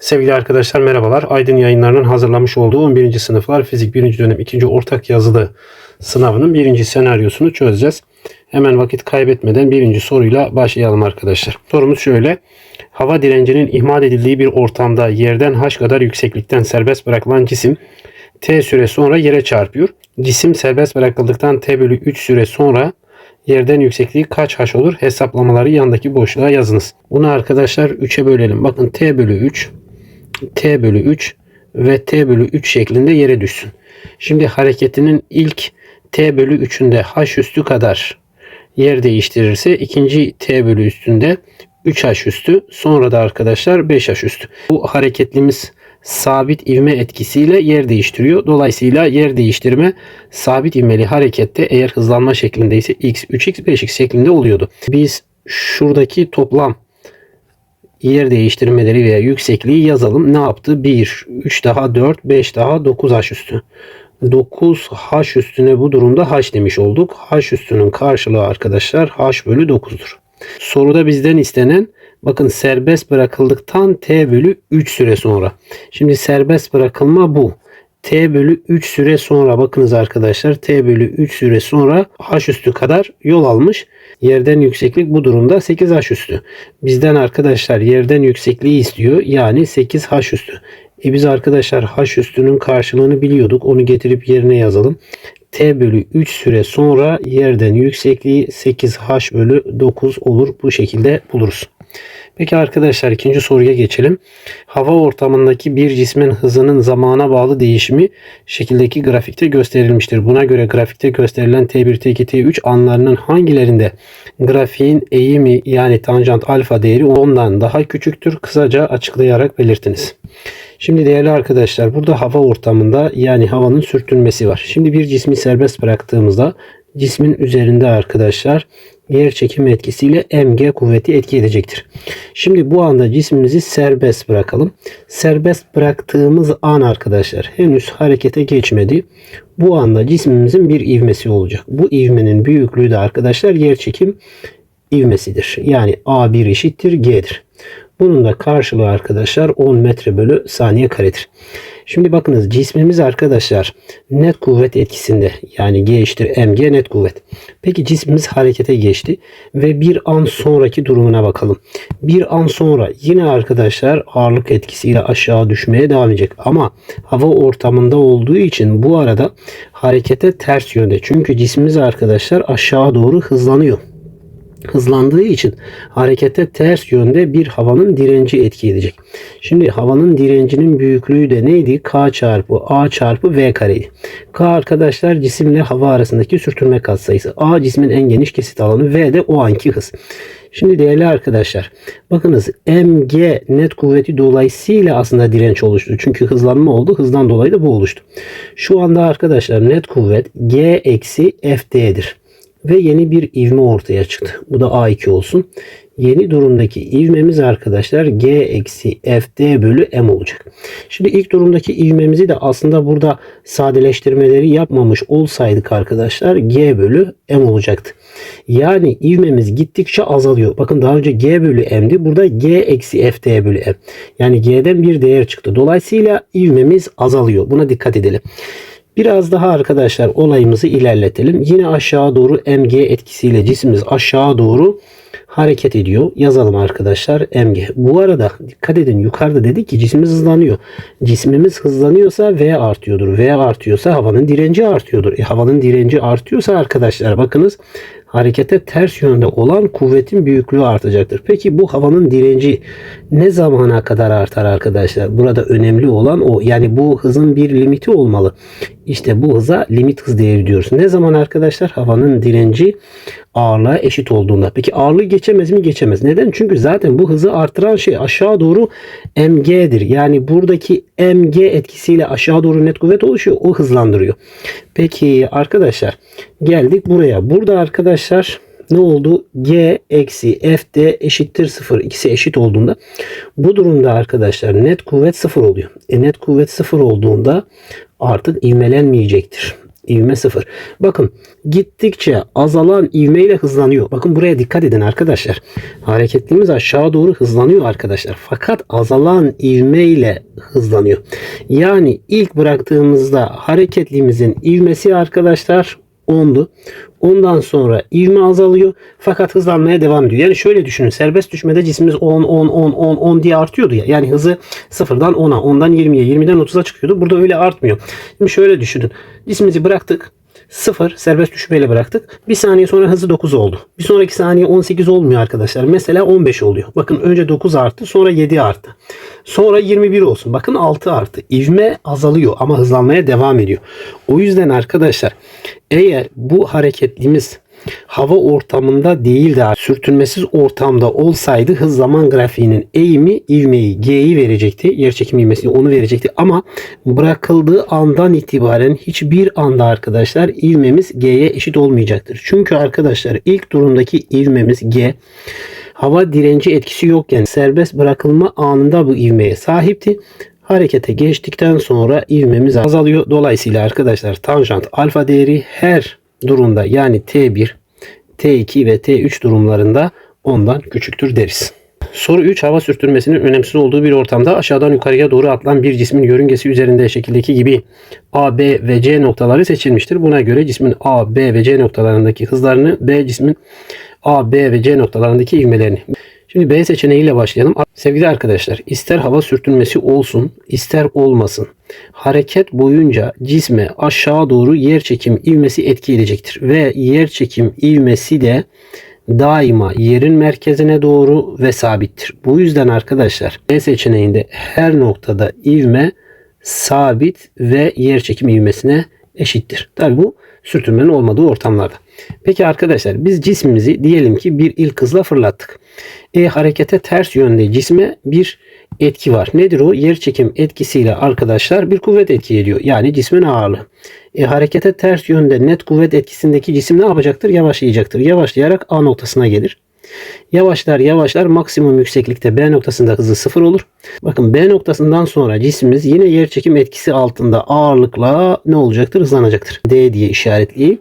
Sevgili arkadaşlar merhabalar. Aydın yayınlarının hazırlamış olduğu 11. sınıflar fizik 1. dönem 2. ortak yazılı sınavının birinci senaryosunu çözeceğiz. Hemen vakit kaybetmeden birinci soruyla başlayalım arkadaşlar. Sorumuz şöyle. Hava direncinin ihmal edildiği bir ortamda yerden h kadar yükseklikten serbest bırakılan cisim t süre sonra yere çarpıyor. Cisim serbest bırakıldıktan t bölü 3 süre sonra yerden yüksekliği kaç h olur? Hesaplamaları yandaki boşluğa yazınız. Bunu arkadaşlar 3'e bölelim. Bakın t bölü 3 t bölü 3 ve t bölü 3 şeklinde yere düşsün. Şimdi hareketinin ilk t bölü 3'ünde h üstü kadar yer değiştirirse ikinci t bölü üstünde 3h üstü sonra da arkadaşlar 5h üstü. Bu hareketlimiz sabit ivme etkisiyle yer değiştiriyor. Dolayısıyla yer değiştirme sabit ivmeli harekette eğer hızlanma şeklindeyse x, 3x, 5x şeklinde oluyordu. Biz şuradaki toplam yer değiştirmeleri veya yüksekliği yazalım. Ne yaptı? 1, 3 daha 4, 5 daha 9h üstü. 9h üstüne bu durumda h demiş olduk. h üstünün karşılığı arkadaşlar h bölü 9'dur. Soruda bizden istenen bakın serbest bırakıldıktan t bölü 3 süre sonra. Şimdi serbest bırakılma bu. T bölü 3 süre sonra bakınız arkadaşlar T bölü 3 süre sonra H üstü kadar yol almış. Yerden yükseklik bu durumda 8H üstü. Bizden arkadaşlar yerden yüksekliği istiyor. Yani 8H üstü. E biz arkadaşlar H üstünün karşılığını biliyorduk. Onu getirip yerine yazalım. T bölü 3 süre sonra yerden yüksekliği 8H bölü 9 olur. Bu şekilde buluruz. Peki arkadaşlar ikinci soruya geçelim. Hava ortamındaki bir cismin hızının zamana bağlı değişimi şekildeki grafikte gösterilmiştir. Buna göre grafikte gösterilen T1, T2, T3 anlarının hangilerinde grafiğin eğimi yani tanjant alfa değeri ondan daha küçüktür? Kısaca açıklayarak belirtiniz. Şimdi değerli arkadaşlar burada hava ortamında yani havanın sürtünmesi var. Şimdi bir cismi serbest bıraktığımızda cismin üzerinde arkadaşlar yer çekimi etkisiyle mg kuvveti etki edecektir. Şimdi bu anda cismimizi serbest bırakalım. Serbest bıraktığımız an arkadaşlar henüz harekete geçmedi. Bu anda cismimizin bir ivmesi olacak. Bu ivmenin büyüklüğü de arkadaşlar yer çekim ivmesidir. Yani A1 eşittir G'dir. Bunun da karşılığı arkadaşlar 10 metre bölü saniye karedir. Şimdi bakınız cismimiz arkadaşlar net kuvvet etkisinde yani G eşittir mg net kuvvet. Peki cismimiz harekete geçti ve bir an sonraki durumuna bakalım. Bir an sonra yine arkadaşlar ağırlık etkisiyle aşağı düşmeye devam edecek. Ama hava ortamında olduğu için bu arada harekete ters yönde. Çünkü cismimiz arkadaşlar aşağı doğru hızlanıyor hızlandığı için harekete ters yönde bir havanın direnci etki edecek. Şimdi havanın direncinin büyüklüğü de neydi? K çarpı A çarpı V kareydi. K arkadaşlar cisimle hava arasındaki sürtünme katsayısı. A cismin en geniş kesit alanı. V de o anki hız. Şimdi değerli arkadaşlar bakınız mg net kuvveti dolayısıyla aslında direnç oluştu. Çünkü hızlanma oldu. Hızdan dolayı da bu oluştu. Şu anda arkadaşlar net kuvvet g eksi fd'dir ve yeni bir ivme ortaya çıktı. Bu da A2 olsun. Yeni durumdaki ivmemiz arkadaşlar G eksi FD bölü M olacak. Şimdi ilk durumdaki ivmemizi de aslında burada sadeleştirmeleri yapmamış olsaydık arkadaşlar G bölü M olacaktı. Yani ivmemiz gittikçe azalıyor. Bakın daha önce G bölü M'di. Burada G eksi FD bölü M. Yani G'den bir değer çıktı. Dolayısıyla ivmemiz azalıyor. Buna dikkat edelim. Biraz daha arkadaşlar olayımızı ilerletelim. Yine aşağı doğru mg etkisiyle cismimiz aşağı doğru hareket ediyor. Yazalım arkadaşlar mg. Bu arada dikkat edin yukarıda dedik ki cismimiz hızlanıyor. Cismimiz hızlanıyorsa V artıyordur. V artıyorsa havanın direnci artıyordur. E, havanın direnci artıyorsa arkadaşlar bakınız harekete ters yönde olan kuvvetin büyüklüğü artacaktır. Peki bu havanın direnci ne zamana kadar artar arkadaşlar? Burada önemli olan o. Yani bu hızın bir limiti olmalı. İşte bu hıza limit hız değeri diyoruz. Ne zaman arkadaşlar? Havanın direnci ağırlığa eşit olduğunda. Peki ağırlığı geçemez mi? Geçemez. Neden? Çünkü zaten bu hızı artıran şey aşağı doğru mg'dir. Yani buradaki mg etkisiyle aşağı doğru net kuvvet oluşuyor. O hızlandırıyor. Peki arkadaşlar geldik buraya. Burada arkadaşlar ne oldu? G eksi F'de eşittir 0. İkisi eşit olduğunda bu durumda arkadaşlar net kuvvet 0 oluyor. E net kuvvet 0 olduğunda artık ivmelenmeyecektir. İvme 0. Bakın gittikçe azalan ivmeyle hızlanıyor. Bakın buraya dikkat edin arkadaşlar. Hareketliğimiz aşağı doğru hızlanıyor arkadaşlar. Fakat azalan ivmeyle hızlanıyor. Yani ilk bıraktığımızda hareketliğimizin ivmesi arkadaşlar 10'du. Ondan sonra ivme azalıyor fakat hızlanmaya devam ediyor. Yani şöyle düşünün serbest düşmede cismimiz 10 10 10 10 10 diye artıyordu ya. Yani hızı sıfırdan 10'a, 10'dan 20'ye, 20'den 30'a çıkıyordu. Burada öyle artmıyor. Şimdi şöyle düşünün. Cismimizi bıraktık. 0 serbest düşmeyle bıraktık. Bir saniye sonra hızı 9 oldu. Bir sonraki saniye 18 olmuyor arkadaşlar. Mesela 15 oluyor. Bakın önce 9 arttı sonra 7 arttı. Sonra 21 olsun. Bakın 6 arttı. İvme azalıyor ama hızlanmaya devam ediyor. O yüzden arkadaşlar eğer bu hareketliğimiz hava ortamında değil de sürtünmesiz ortamda olsaydı hız zaman grafiğinin eğimi ivmeyi G'yi verecekti. Yerçekim ivmesini onu verecekti. Ama bırakıldığı andan itibaren hiçbir anda arkadaşlar ivmemiz G'ye eşit olmayacaktır. Çünkü arkadaşlar ilk durumdaki ivmemiz G hava direnci etkisi yokken serbest bırakılma anında bu ivmeye sahipti. Harekete geçtikten sonra ivmemiz azalıyor. Dolayısıyla arkadaşlar tanjant alfa değeri her durumda yani T1, T2 ve T3 durumlarında ondan küçüktür deriz. Soru 3 hava sürtünmesinin önemsiz olduğu bir ortamda aşağıdan yukarıya doğru atılan bir cismin yörüngesi üzerinde şekildeki gibi A, B ve C noktaları seçilmiştir. Buna göre cismin A, B ve C noktalarındaki hızlarını, B cismin A, B ve C noktalarındaki ivmelerini. Şimdi B seçeneğiyle başlayalım. Sevgili arkadaşlar ister hava sürtünmesi olsun ister olmasın hareket boyunca cisme aşağı doğru yer çekim ivmesi etki edecektir. Ve yer çekim ivmesi de daima yerin merkezine doğru ve sabittir. Bu yüzden arkadaşlar B seçeneğinde her noktada ivme sabit ve yer çekim ivmesine eşittir. Tabi bu sürtünmenin olmadığı ortamlarda. Peki arkadaşlar biz cismimizi diyelim ki bir ilk hızla fırlattık. E harekete ters yönde cisme bir etki var. Nedir o? Yer çekim etkisiyle arkadaşlar bir kuvvet etki ediyor. Yani cismin ağırlığı. E, harekete ters yönde net kuvvet etkisindeki cisim ne yapacaktır? Yavaşlayacaktır. Yavaşlayarak A noktasına gelir. Yavaşlar yavaşlar maksimum yükseklikte B noktasında hızı sıfır olur. Bakın B noktasından sonra cismimiz yine yer çekim etkisi altında ağırlıkla ne olacaktır? Hızlanacaktır. D diye işaretleyeyim.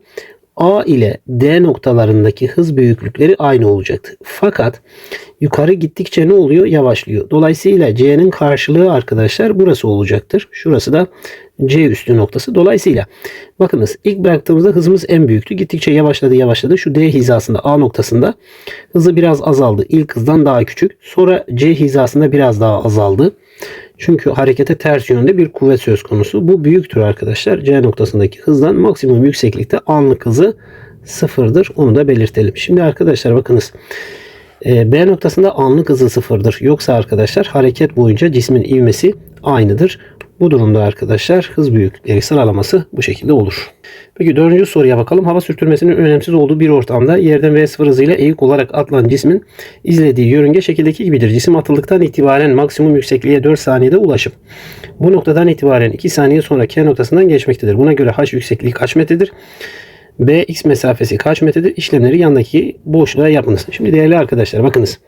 A ile D noktalarındaki hız büyüklükleri aynı olacaktır. Fakat yukarı gittikçe ne oluyor? Yavaşlıyor. Dolayısıyla C'nin karşılığı arkadaşlar burası olacaktır. Şurası da C üstü noktası. Dolayısıyla bakınız ilk bıraktığımızda hızımız en büyüktü. Gittikçe yavaşladı yavaşladı. Şu D hizasında A noktasında hızı biraz azaldı. İlk hızdan daha küçük. Sonra C hizasında biraz daha azaldı. Çünkü harekete ters yönde bir kuvvet söz konusu. Bu büyüktür arkadaşlar. C noktasındaki hızdan maksimum yükseklikte anlık hızı sıfırdır. Onu da belirtelim. Şimdi arkadaşlar bakınız. E, B noktasında anlık hızı sıfırdır. Yoksa arkadaşlar hareket boyunca cismin ivmesi aynıdır. Bu durumda arkadaşlar hız büyüklükleri sıralaması bu şekilde olur. Peki dördüncü soruya bakalım. Hava sürtünmesinin önemsiz olduğu bir ortamda yerden V0 hızıyla eğik olarak atılan cismin izlediği yörünge şekildeki gibidir. Cisim atıldıktan itibaren maksimum yüksekliğe 4 saniyede ulaşıp bu noktadan itibaren 2 saniye sonra K noktasından geçmektedir. Buna göre H yüksekliği kaç metredir? B x mesafesi kaç metredir? İşlemleri yandaki boşluğa yapınız. Şimdi değerli arkadaşlar bakınız.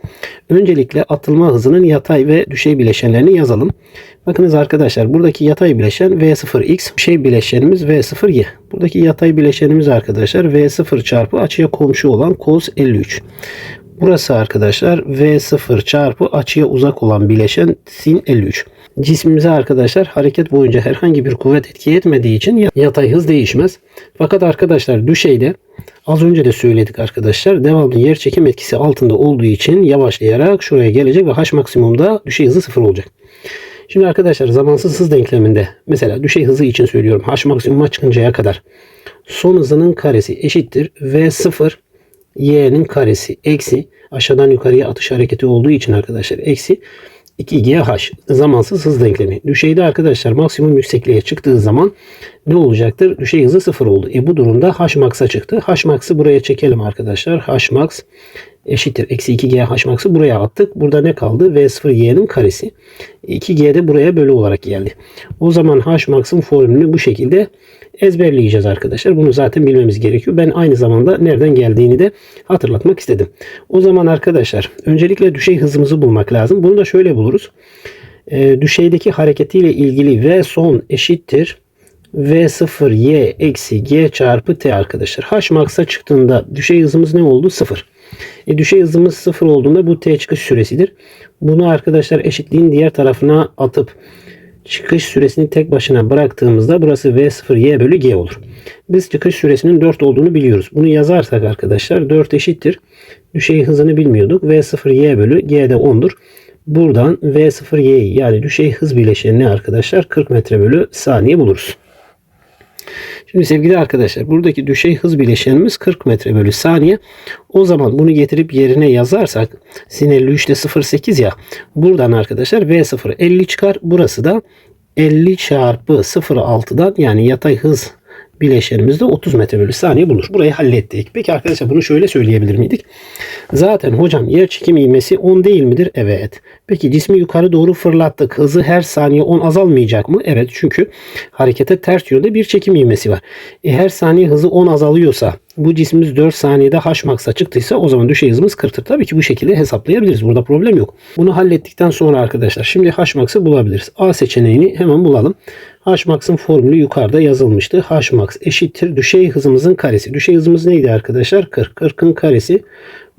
Öncelikle atılma hızının yatay ve düşey bileşenlerini yazalım. Bakınız arkadaşlar buradaki yatay bileşen V0x, düşey bileşenimiz V0y. Buradaki yatay bileşenimiz arkadaşlar V0 çarpı açıya komşu olan cos 53. Burası arkadaşlar V0 çarpı açıya uzak olan bileşen sin 53. Cismimize arkadaşlar hareket boyunca herhangi bir kuvvet etki etmediği için yatay hız değişmez. Fakat arkadaşlar düşeyde az önce de söyledik arkadaşlar devamlı yer çekim etkisi altında olduğu için yavaşlayarak şuraya gelecek ve h maksimumda düşey hızı sıfır olacak. Şimdi arkadaşlar zamansız hız denkleminde mesela düşey hızı için söylüyorum h maksimuma çıkıncaya kadar son hızının karesi eşittir v0 y'nin karesi eksi aşağıdan yukarıya atış hareketi olduğu için arkadaşlar eksi 2GH zamansız hız denklemi. Düşeyde arkadaşlar maksimum yüksekliğe çıktığı zaman ne olacaktır? Düşey hızı sıfır oldu. E bu durumda H max'a çıktı. H max'ı buraya çekelim arkadaşlar. H max eşittir. Eksi 2G H max'ı buraya attık. Burada ne kaldı? V0Y'nin karesi. 2G de buraya bölü olarak geldi. O zaman H max'ın formülünü bu şekilde ezberleyeceğiz arkadaşlar. Bunu zaten bilmemiz gerekiyor. Ben aynı zamanda nereden geldiğini de hatırlatmak istedim. O zaman arkadaşlar öncelikle düşey hızımızı bulmak lazım. Bunu da şöyle buluruz. E, düşeydeki hareketiyle ilgili V son eşittir V0 y eksi g çarpı t arkadaşlar. H max'a çıktığında düşey hızımız ne oldu? 0. E, düşey hızımız 0 olduğunda bu t çıkış süresidir. Bunu arkadaşlar eşitliğin diğer tarafına atıp çıkış süresini tek başına bıraktığımızda burası V0 y bölü g olur. Biz çıkış süresinin 4 olduğunu biliyoruz. Bunu yazarsak arkadaşlar 4 eşittir. Düşey hızını bilmiyorduk. V0 y bölü g de 10'dur. Buradan V0 y'yi yani düşey hız bileşenini arkadaşlar 40 metre bölü saniye buluruz. Şimdi sevgili arkadaşlar buradaki düşey hız bileşenimiz 40 metre bölü saniye. O zaman bunu getirip yerine yazarsak sin 53'te 0.8 ya. Buradan arkadaşlar V0 50 çıkar. Burası da 50 çarpı 0.6'dan yani yatay hız bileşenimizde 30 metre bölü saniye bulur. Burayı hallettik. Peki arkadaşlar bunu şöyle söyleyebilir miydik? Zaten hocam yer çekim ivmesi 10 değil midir? Evet. Peki cismi yukarı doğru fırlattık. Hızı her saniye 10 azalmayacak mı? Evet. Çünkü harekete ters yönde bir çekim ivmesi var. E, her saniye hızı 10 azalıyorsa bu cismimiz 4 saniyede h max'a çıktıysa o zaman düşey hızımız 40'tır. Tabii ki bu şekilde hesaplayabiliriz. Burada problem yok. Bunu hallettikten sonra arkadaşlar şimdi h max'ı bulabiliriz. A seçeneğini hemen bulalım. H max'ın formülü yukarıda yazılmıştı. h max eşittir düşey hızımızın karesi. Düşey hızımız neydi arkadaşlar? 40. 40'ın karesi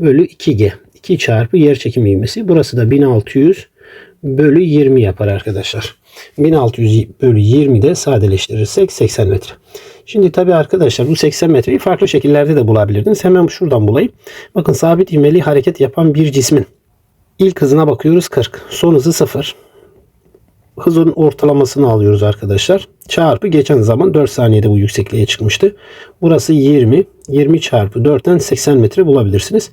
bölü 2g. 2 çarpı yer çekim ivmesi. Burası da 1600 bölü 20 yapar arkadaşlar. 1600 bölü 20 de sadeleştirirsek 80 metre. Şimdi tabii arkadaşlar bu 80 metreyi farklı şekillerde de bulabilirdiniz. Hemen şuradan bulayım. Bakın sabit ivmeli hareket yapan bir cismin ilk hızına bakıyoruz 40. Son hızı 0. Hızın ortalamasını alıyoruz arkadaşlar. Çarpı geçen zaman 4 saniyede bu yüksekliğe çıkmıştı. Burası 20. 20 çarpı 4'ten 80 metre bulabilirsiniz.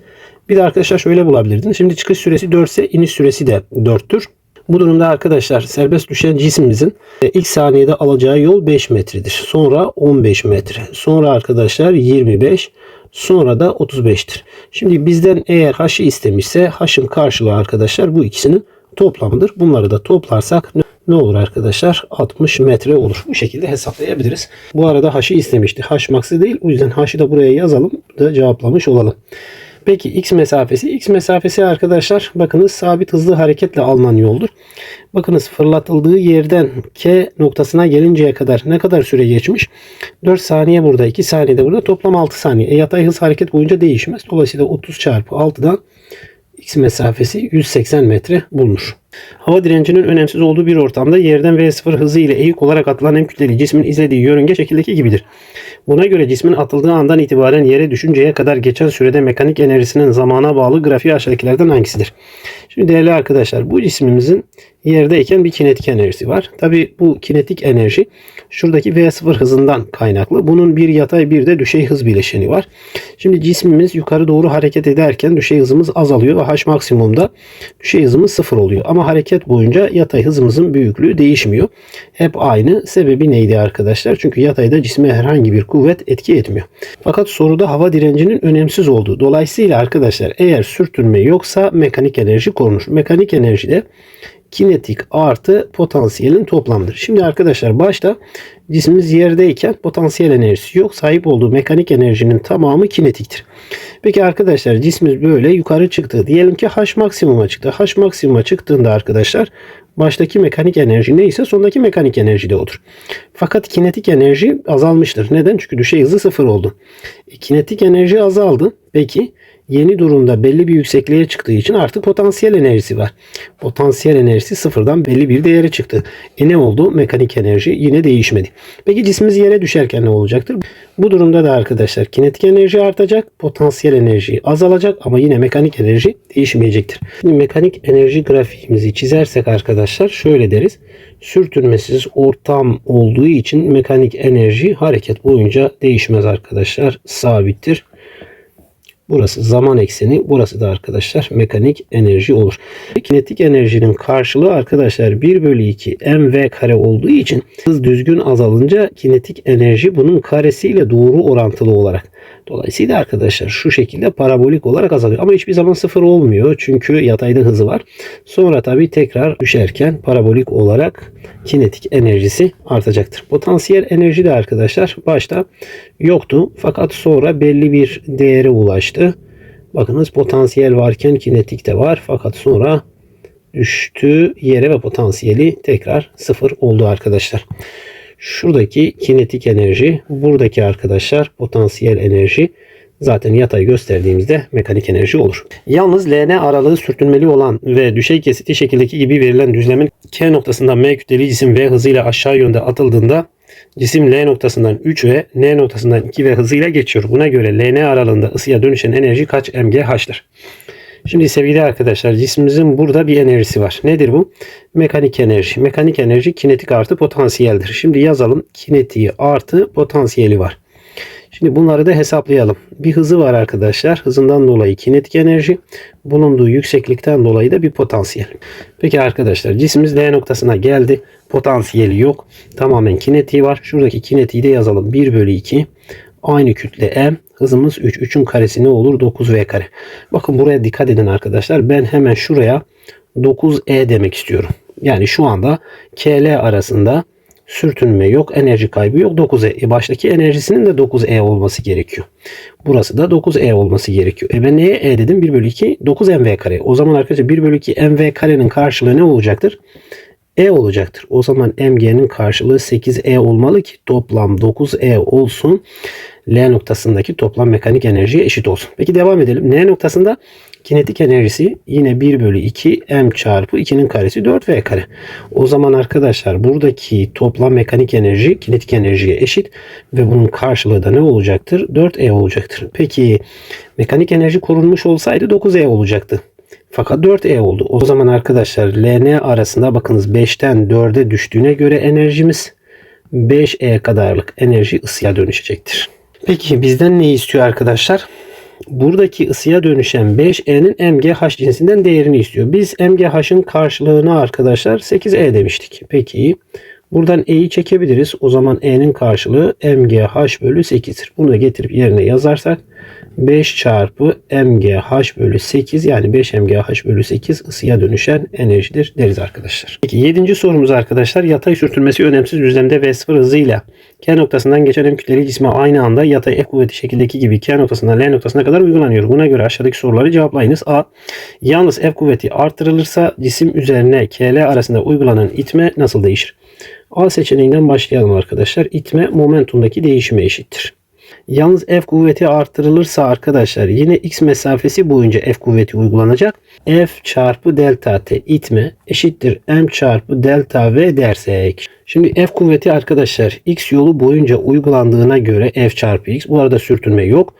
Bir de arkadaşlar şöyle bulabilirdiniz. Şimdi çıkış süresi 4 ise iniş süresi de 4'tür. Bu durumda arkadaşlar serbest düşen cismimizin ilk saniyede alacağı yol 5 metredir. Sonra 15 metre. Sonra arkadaşlar 25. Sonra da 35'tir. Şimdi bizden eğer h'ı istemişse h'ın karşılığı arkadaşlar bu ikisinin toplamıdır. Bunları da toplarsak ne olur arkadaşlar? 60 metre olur. Bu şekilde hesaplayabiliriz. Bu arada h'ı istemişti. h max'ı değil. O yüzden h'ı da buraya yazalım da cevaplamış olalım. Peki x mesafesi. X mesafesi arkadaşlar bakınız sabit hızlı hareketle alınan yoldur. Bakınız fırlatıldığı yerden K noktasına gelinceye kadar ne kadar süre geçmiş? 4 saniye burada 2 saniye de burada toplam 6 saniye. E, yatay hız hareket boyunca değişmez. Dolayısıyla 30 çarpı 6'dan x mesafesi 180 metre bulunur. Hava direncinin önemsiz olduğu bir ortamda yerden V0 hızı ile eğik olarak atılan en kütleli cismin izlediği yörünge şekildeki gibidir. Buna göre cismin atıldığı andan itibaren yere düşünceye kadar geçen sürede mekanik enerjisinin zamana bağlı grafiği aşağıdakilerden hangisidir? Şimdi değerli arkadaşlar bu cismimizin yerdeyken bir kinetik enerjisi var. Tabi bu kinetik enerji şuradaki V0 hızından kaynaklı. Bunun bir yatay bir de düşey hız bileşeni var. Şimdi cismimiz yukarı doğru hareket ederken düşey hızımız azalıyor ve H maksimumda düşey hızımız sıfır oluyor. Ama hareket boyunca yatay hızımızın büyüklüğü değişmiyor. Hep aynı. Sebebi neydi arkadaşlar? Çünkü yatayda cisme herhangi bir kuvvet etki etmiyor. Fakat soruda hava direncinin önemsiz olduğu. Dolayısıyla arkadaşlar eğer sürtünme yoksa mekanik enerji korunur. Mekanik enerjide kinetik artı potansiyelin toplamıdır. Şimdi arkadaşlar başta cismimiz yerdeyken potansiyel enerjisi yok. Sahip olduğu mekanik enerjinin tamamı kinetiktir. Peki arkadaşlar cismimiz böyle yukarı çıktı. Diyelim ki H maksimuma çıktı. H maksimuma çıktığında arkadaşlar baştaki mekanik enerji neyse sondaki mekanik enerji de odur. Fakat kinetik enerji azalmıştır. Neden? Çünkü düşey hızı sıfır oldu. E, kinetik enerji azaldı. Peki yeni durumda belli bir yüksekliğe çıktığı için artık potansiyel enerjisi var. Potansiyel enerjisi sıfırdan belli bir değere çıktı. E ne oldu? Mekanik enerji yine değişmedi. Peki cismimiz yere düşerken ne olacaktır? Bu durumda da arkadaşlar kinetik enerji artacak, potansiyel enerji azalacak ama yine mekanik enerji değişmeyecektir. Şimdi mekanik enerji grafiğimizi çizersek arkadaşlar şöyle deriz. Sürtünmesiz ortam olduğu için mekanik enerji hareket boyunca değişmez arkadaşlar. Sabittir. Burası zaman ekseni. Burası da arkadaşlar mekanik enerji olur. Kinetik enerjinin karşılığı arkadaşlar 1 bölü 2 mv kare olduğu için hız düzgün azalınca kinetik enerji bunun karesiyle doğru orantılı olarak. Dolayısıyla arkadaşlar şu şekilde parabolik olarak azalıyor. Ama hiçbir zaman sıfır olmuyor. Çünkü yatayda hızı var. Sonra tabi tekrar düşerken parabolik olarak kinetik enerjisi artacaktır. Potansiyel enerji de arkadaşlar başta yoktu. Fakat sonra belli bir değere ulaştı. Bakınız potansiyel varken kinetik de var. Fakat sonra düştü yere ve potansiyeli tekrar sıfır oldu arkadaşlar. Şuradaki kinetik enerji, buradaki arkadaşlar potansiyel enerji zaten yatay gösterdiğimizde mekanik enerji olur. Yalnız LN aralığı sürtünmeli olan ve düşey kesiti şekildeki gibi verilen düzlemin K noktasından M kütleli cisim V hızıyla aşağı yönde atıldığında cisim L noktasından 3 ve N noktasından 2 V hızıyla geçiyor. Buna göre LN aralığında ısıya dönüşen enerji kaç mgH'dır? Şimdi sevgili arkadaşlar cismimizin burada bir enerjisi var. Nedir bu? Mekanik enerji. Mekanik enerji kinetik artı potansiyeldir. Şimdi yazalım. Kinetiği artı potansiyeli var. Şimdi bunları da hesaplayalım. Bir hızı var arkadaşlar. Hızından dolayı kinetik enerji, bulunduğu yükseklikten dolayı da bir potansiyel. Peki arkadaşlar cismimiz D noktasına geldi. Potansiyeli yok. Tamamen kinetiği var. Şuradaki kinetiği de yazalım. 1 bölü 2 aynı kütle m. Hızımız 3. 3'ün karesi ne olur? 9v kare. Bakın buraya dikkat edin arkadaşlar. Ben hemen şuraya 9e demek istiyorum. Yani şu anda KL arasında sürtünme yok, enerji kaybı yok. 9E. E baştaki enerjisinin de 9E olması gerekiyor. Burası da 9E olması gerekiyor. E ben neye E dedim? 1 bölü 2 9mv kare. O zaman arkadaşlar 1 bölü 2 mv karenin karşılığı ne olacaktır? E olacaktır. O zaman mg'nin karşılığı 8E olmalı ki toplam 9E olsun. L noktasındaki toplam mekanik enerjiye eşit olsun. Peki devam edelim. N noktasında kinetik enerjisi yine 1 bölü 2 m çarpı 2'nin karesi 4v kare. O zaman arkadaşlar buradaki toplam mekanik enerji kinetik enerjiye eşit ve bunun karşılığı da ne olacaktır? 4e olacaktır. Peki mekanik enerji korunmuş olsaydı 9e olacaktı. Fakat 4E oldu. O zaman arkadaşlar LN arasında bakınız 5'ten 4'e düştüğüne göre enerjimiz 5E kadarlık enerji ısıya dönüşecektir. Peki bizden ne istiyor arkadaşlar? Buradaki ısıya dönüşen 5E'nin MGH cinsinden değerini istiyor. Biz MGH'ın karşılığını arkadaşlar 8E demiştik. Peki buradan E'yi çekebiliriz. O zaman E'nin karşılığı MGH bölü 8'dir. Bunu da getirip yerine yazarsak 5 çarpı mgh bölü 8 yani 5 mgh bölü 8 ısıya dönüşen enerjidir deriz arkadaşlar. Peki 7. sorumuz arkadaşlar yatay sürtünmesi önemsiz düzlemde V0 hızıyla K noktasından geçen M kütleli cisme aynı anda yatay F kuvveti şekildeki gibi K noktasından L noktasına kadar uygulanıyor. Buna göre aşağıdaki soruları cevaplayınız. A. Yalnız F kuvveti artırılırsa cisim üzerine KL arasında uygulanan itme nasıl değişir? A seçeneğinden başlayalım arkadaşlar. İtme momentumdaki değişime eşittir. Yalnız F kuvveti artırılırsa arkadaşlar yine x mesafesi boyunca F kuvveti uygulanacak. F çarpı delta T itme eşittir M çarpı delta V dersek. Şimdi F kuvveti arkadaşlar x yolu boyunca uygulandığına göre F çarpı x. Bu arada sürtünme yok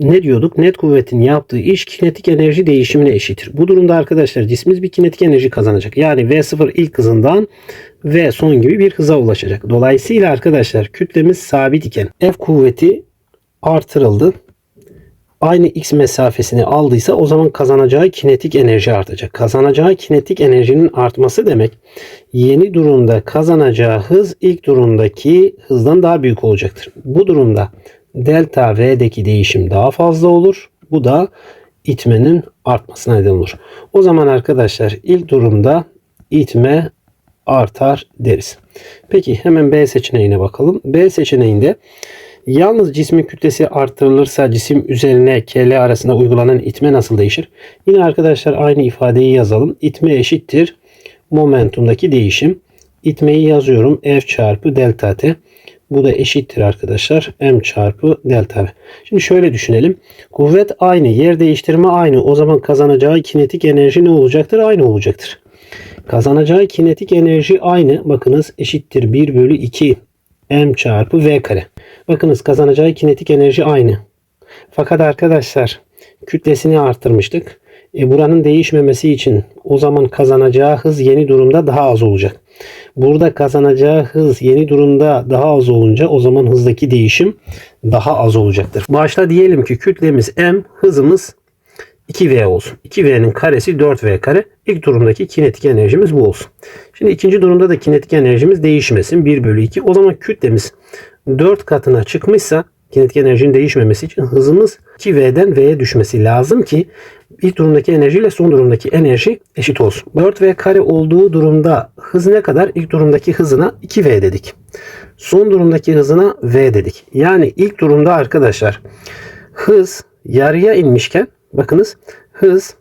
ne diyorduk? Net kuvvetin yaptığı iş kinetik enerji değişimine eşittir. Bu durumda arkadaşlar cismimiz bir kinetik enerji kazanacak. Yani V0 ilk hızından V son gibi bir hıza ulaşacak. Dolayısıyla arkadaşlar kütlemiz sabit iken F kuvveti artırıldı. Aynı x mesafesini aldıysa o zaman kazanacağı kinetik enerji artacak. Kazanacağı kinetik enerjinin artması demek yeni durumda kazanacağı hız ilk durumdaki hızdan daha büyük olacaktır. Bu durumda delta V'deki değişim daha fazla olur. Bu da itmenin artmasına neden olur. O zaman arkadaşlar ilk durumda itme artar deriz. Peki hemen B seçeneğine bakalım. B seçeneğinde yalnız cismin kütlesi artırılırsa cisim üzerine KL arasında uygulanan itme nasıl değişir? Yine arkadaşlar aynı ifadeyi yazalım. İtme eşittir momentumdaki değişim. İtmeyi yazıyorum. F çarpı delta T. Bu da eşittir arkadaşlar. M çarpı delta V. Şimdi şöyle düşünelim. Kuvvet aynı. Yer değiştirme aynı. O zaman kazanacağı kinetik enerji ne olacaktır? Aynı olacaktır. Kazanacağı kinetik enerji aynı. Bakınız eşittir 1 bölü 2 M çarpı V kare. Bakınız kazanacağı kinetik enerji aynı. Fakat arkadaşlar kütlesini arttırmıştık. E, buranın değişmemesi için o zaman kazanacağı hız yeni durumda daha az olacak. Burada kazanacağı hız yeni durumda daha az olunca o zaman hızdaki değişim daha az olacaktır. Başta diyelim ki kütlemiz m, hızımız 2v olsun. 2v'nin karesi 4v kare. İlk durumdaki kinetik enerjimiz bu olsun. Şimdi ikinci durumda da kinetik enerjimiz değişmesin. 1 bölü 2. O zaman kütlemiz 4 katına çıkmışsa kinetik enerjinin değişmemesi için hızımız 2V'den V'ye düşmesi lazım ki ilk durumdaki enerji ile son durumdaki enerji eşit olsun. 4V kare olduğu durumda hız ne kadar? İlk durumdaki hızına 2V dedik. Son durumdaki hızına V dedik. Yani ilk durumda arkadaşlar hız yarıya inmişken bakınız hız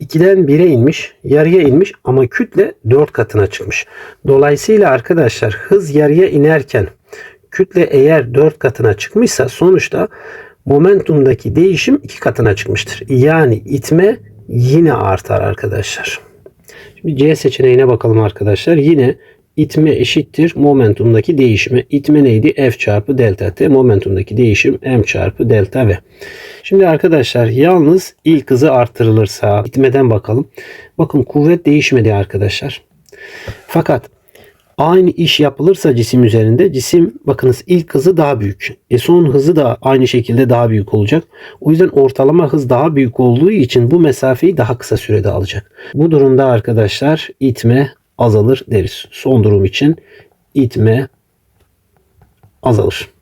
2'den 1'e inmiş, yarıya inmiş ama kütle 4 katına çıkmış. Dolayısıyla arkadaşlar hız yarıya inerken kütle eğer 4 katına çıkmışsa sonuçta momentumdaki değişim 2 katına çıkmıştır. Yani itme yine artar arkadaşlar. Şimdi C seçeneğine bakalım arkadaşlar. Yine itme eşittir momentumdaki değişime. İtme neydi? F çarpı delta T. Momentumdaki değişim M çarpı delta V. Şimdi arkadaşlar yalnız ilk hızı artırılırsa itmeden bakalım. Bakın kuvvet değişmedi arkadaşlar. Fakat aynı iş yapılırsa cisim üzerinde cisim bakınız ilk hızı daha büyük. E son hızı da aynı şekilde daha büyük olacak. O yüzden ortalama hız daha büyük olduğu için bu mesafeyi daha kısa sürede alacak. Bu durumda arkadaşlar itme azalır deriz. Son durum için itme azalır.